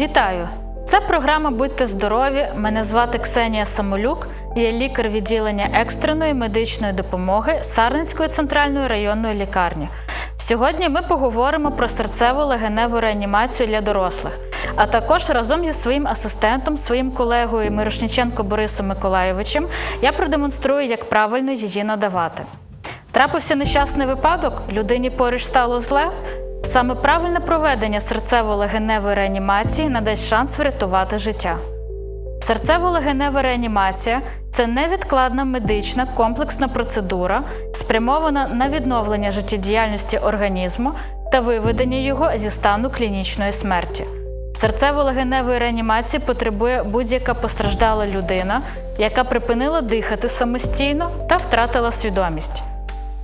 Вітаю! Це програма Будьте здорові. Мене звати Ксенія Самолюк. Я лікар відділення екстреної медичної допомоги Сарненської центральної районної лікарні. Сьогодні ми поговоримо про серцево-легеневу реанімацію для дорослих, а також разом зі своїм асистентом, своїм колегою Мирошниченко Борисом Миколайовичем я продемонструю, як правильно її надавати. Трапився нещасний випадок, людині поруч стало зле. Саме правильне проведення серцево-легеневої реанімації надасть шанс врятувати життя. Серцево-легенева реанімація це невідкладна медична комплексна процедура, спрямована на відновлення життєдіяльності організму та виведення його зі стану клінічної смерті. Серцево-легеневої реанімації потребує будь-яка постраждала людина, яка припинила дихати самостійно та втратила свідомість.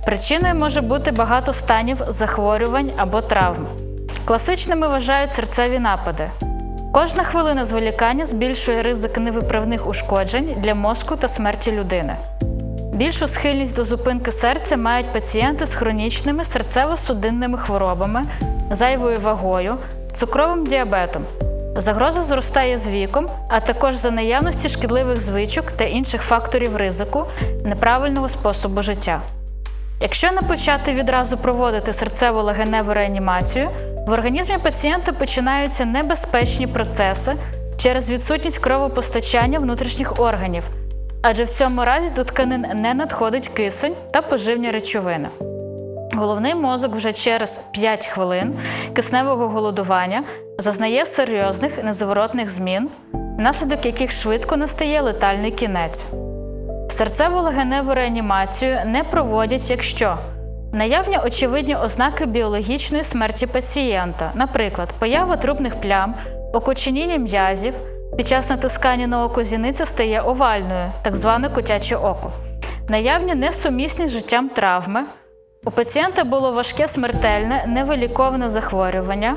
Причиною може бути багато станів захворювань або травм. Класичними вважають серцеві напади. Кожна хвилина зволікання збільшує ризик невиправних ушкоджень для мозку та смерті людини. Більшу схильність до зупинки серця мають пацієнти з хронічними серцево-судинними хворобами, зайвою вагою, цукровим діабетом. Загроза зростає з віком, а також за наявності шкідливих звичок та інших факторів ризику неправильного способу життя. Якщо не почати відразу проводити серцево-легеневу реанімацію, в організмі пацієнта починаються небезпечні процеси через відсутність кровопостачання внутрішніх органів, адже в цьому разі до тканин не надходить кисень та поживні речовини. Головний мозок вже через 5 хвилин кисневого голодування зазнає серйозних незворотних змін, внаслідок яких швидко настає летальний кінець. Серцево-легеневу реанімацію не проводять, якщо наявні очевидні ознаки біологічної смерті пацієнта, наприклад, поява трубних плям, окоченіння м'язів, під час натискання на око зіниця стає овальною, так зване котяче око, наявні несумісні з життям травми. У пацієнта було важке смертельне, невиліковане захворювання,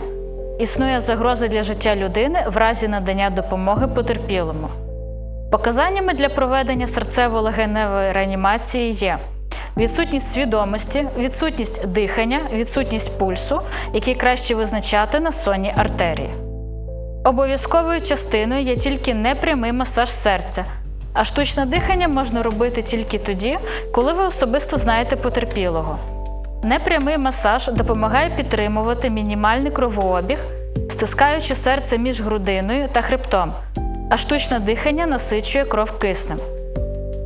існує загроза для життя людини в разі надання допомоги потерпілому. Показаннями для проведення серцево-легеневої реанімації є відсутність свідомості, відсутність дихання, відсутність пульсу, які краще визначати на сонній артерії. Обов'язковою частиною є тільки непрямий масаж серця, а штучне дихання можна робити тільки тоді, коли ви особисто знаєте потерпілого. Непрямий масаж допомагає підтримувати мінімальний кровообіг, стискаючи серце між грудиною та хребтом, а штучне дихання насичує кров киснем.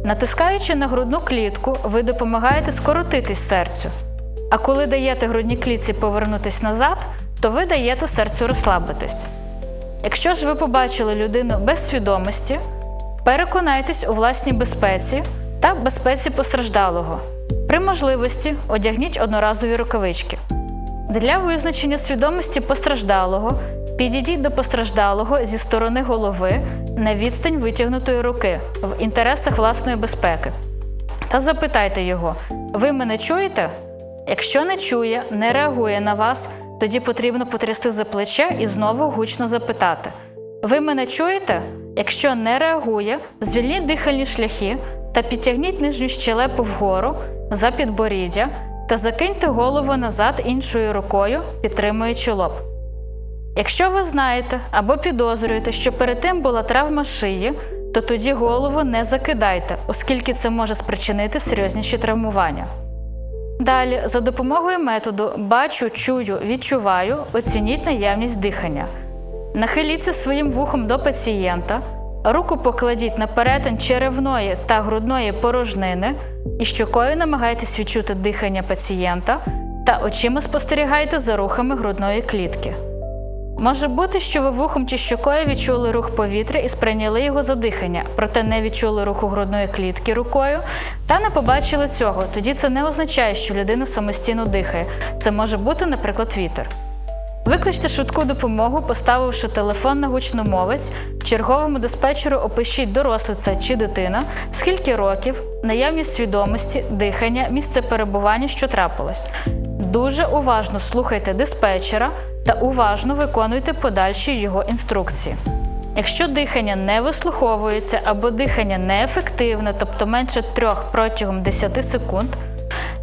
Натискаючи на грудну клітку, ви допомагаєте скоротитись серцю. А коли даєте грудній клітці повернутись назад, то ви даєте серцю розслабитись. Якщо ж ви побачили людину без свідомості, переконайтесь у власній безпеці та безпеці постраждалого. При можливості одягніть одноразові рукавички. Для визначення свідомості постраждалого підійдіть до постраждалого зі сторони голови на відстань витягнутої руки в інтересах власної безпеки. Та запитайте його: ви мене чуєте? Якщо не чує, не реагує на вас, тоді потрібно потрясти за плече і знову гучно запитати: Ви мене чуєте? Якщо не реагує, звільніть дихальні шляхи та підтягніть нижню щелепу вгору за підборіддя та закиньте голову назад іншою рукою, підтримуючи лоб. Якщо ви знаєте або підозрюєте, що перед тим була травма шиї, то тоді голову не закидайте, оскільки це може спричинити серйозніші травмування. Далі, за допомогою методу бачу, чую, відчуваю, оцініть наявність дихання. Нахиліться своїм вухом до пацієнта, руку покладіть на перетин черевної та грудної порожнини і щокою намагайтесь відчути дихання пацієнта та очима спостерігайте за рухами грудної клітки. Може бути, що ви вухом чи щокою відчули рух повітря і сприйняли його за дихання, проте не відчули руху грудної клітки рукою та не побачили цього. Тоді це не означає, що людина самостійно дихає. Це може бути, наприклад, вітер. Викличте швидку допомогу, поставивши телефон на гучномовець, черговому диспетчеру опишіть дорослий це чи дитина, скільки років, наявність свідомості, дихання, місце перебування, що трапилось. Дуже уважно слухайте диспетчера та уважно виконуйте подальші його інструкції. Якщо дихання не вислуховується або дихання неефективне, тобто менше трьох протягом 10 секунд,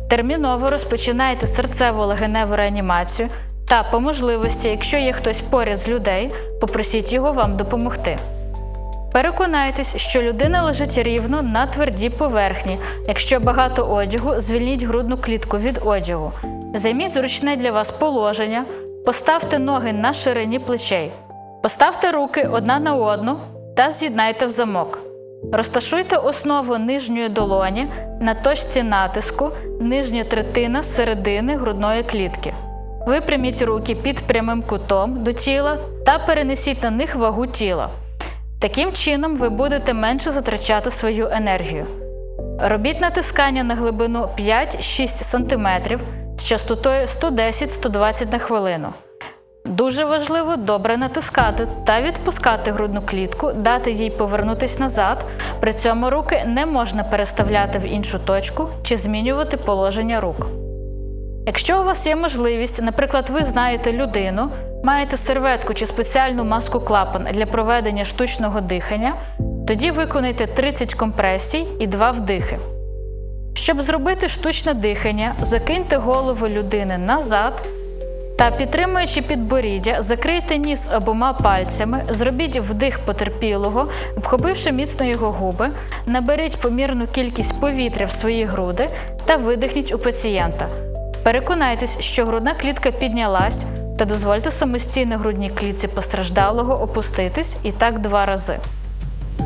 терміново розпочинайте серцево-легеневу реанімацію Та по можливості, якщо є хтось поряд з людей, попросіть його вам допомогти. Переконайтесь, що людина лежить рівно на твердій поверхні. Якщо багато одягу, звільніть грудну клітку від одягу. Займіть зручне для вас положення, поставте ноги на ширині плечей. Поставте руки одна на одну та з'єднайте в замок. Розташуйте основу нижньої долоні на точці натиску, нижня третина середини грудної клітки. Випряміть руки під прямим кутом до тіла та перенесіть на них вагу тіла. Таким чином ви будете менше затрачати свою енергію. Робіть натискання на глибину 5-6 см з частотою 110-120 на хвилину. Дуже важливо добре натискати та відпускати грудну клітку, дати їй повернутись назад. При цьому руки не можна переставляти в іншу точку чи змінювати положення рук. Якщо у вас є можливість, наприклад, ви знаєте людину, маєте серветку чи спеціальну маску клапан для проведення штучного дихання, тоді виконайте 30 компресій і 2 вдихи. Щоб зробити штучне дихання, закиньте голову людини назад та, підтримуючи підборіддя, закрийте ніс обома пальцями, зробіть вдих потерпілого, обхопивши міцно його губи, наберіть помірну кількість повітря в свої груди та видихніть у пацієнта. Переконайтесь, що грудна клітка піднялась, та дозвольте самостійно грудній клітці постраждалого опуститись і так два рази.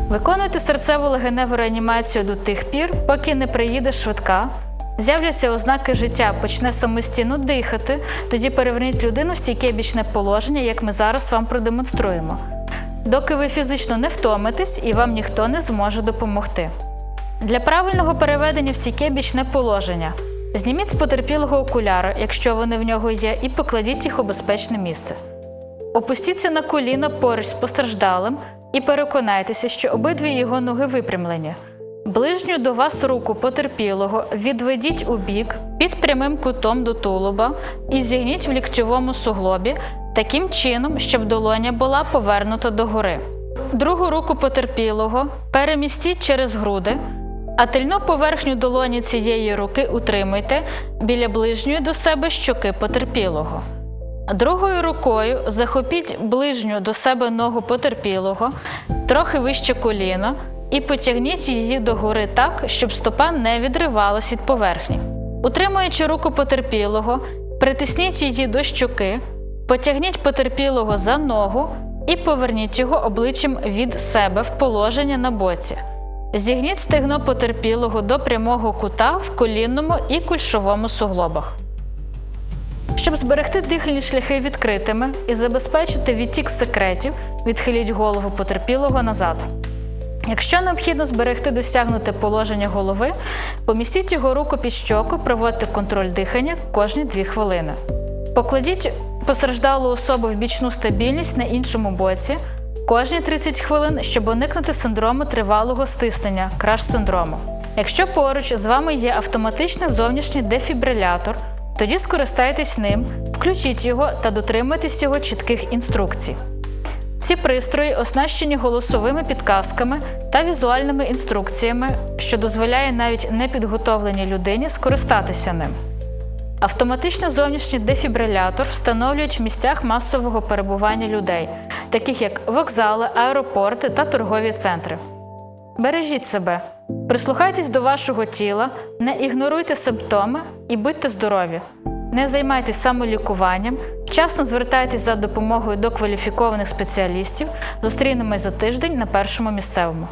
Виконуйте серцево-легеневу реанімацію до тих пір, поки не приїде швидка. З'являться ознаки життя, почне самостійно дихати, тоді переверніть людину в стійке бічне положення, як ми зараз вам продемонструємо. Доки ви фізично не втомитесь і вам ніхто не зможе допомогти. Для правильного переведення в стійке бічне положення зніміть з потерпілого окуляри, якщо вони в нього є, і покладіть їх у безпечне місце. Опустіться на коліна поруч з постраждалим і переконайтеся, що обидві його ноги випрямлені. Ближню до вас руку потерпілого відведіть у бік під прямим кутом до тулуба і зігніть в ліктьовому суглобі таким чином, щоб долоня була повернута догори. Другу руку потерпілого перемістіть через груди, а тильну поверхню долоні цієї руки утримуйте біля ближньої до себе щоки потерпілого. Другою рукою захопіть ближню до себе ногу потерпілого, трохи вище коліна, і потягніть її догори так, щоб стопа не відривалась від поверхні. Утримуючи руку потерпілого, притисніть її до щоки, потягніть потерпілого за ногу і поверніть його обличчям від себе в положення на боці. Зігніть стегно потерпілого до прямого кута в колінному і кульшовому суглобах. Щоб зберегти дихальні шляхи відкритими і забезпечити відтік секретів, відхиліть голову потерпілого назад. Якщо необхідно зберегти досягнуте положення голови, помістіть його руку під щоку, проводьте контроль дихання кожні 2 хвилини. Покладіть постраждалу особу в бічну стабільність на іншому боці кожні 30 хвилин, щоб уникнути синдрому тривалого стиснення, краш-синдрому. Якщо поруч з вами є автоматичний зовнішній дефібрилятор, тоді скористайтесь ним, включіть його та дотримуйтесь його чітких інструкцій. Ці пристрої оснащені голосовими підказками та візуальними інструкціями, що дозволяє навіть непідготовленій людині скористатися ним. Автоматичний зовнішній дефібрилятор встановлюють в місцях масового перебування людей, таких як вокзали, аеропорти та торгові центри. Бережіть себе, прислухайтесь до вашого тіла, не ігноруйте симптоми і будьте здорові. Не займайтесь самолікуванням, вчасно звертайтесь за допомогою до кваліфікованих спеціалістів. Зустрінемось за тиждень на першому місцевому.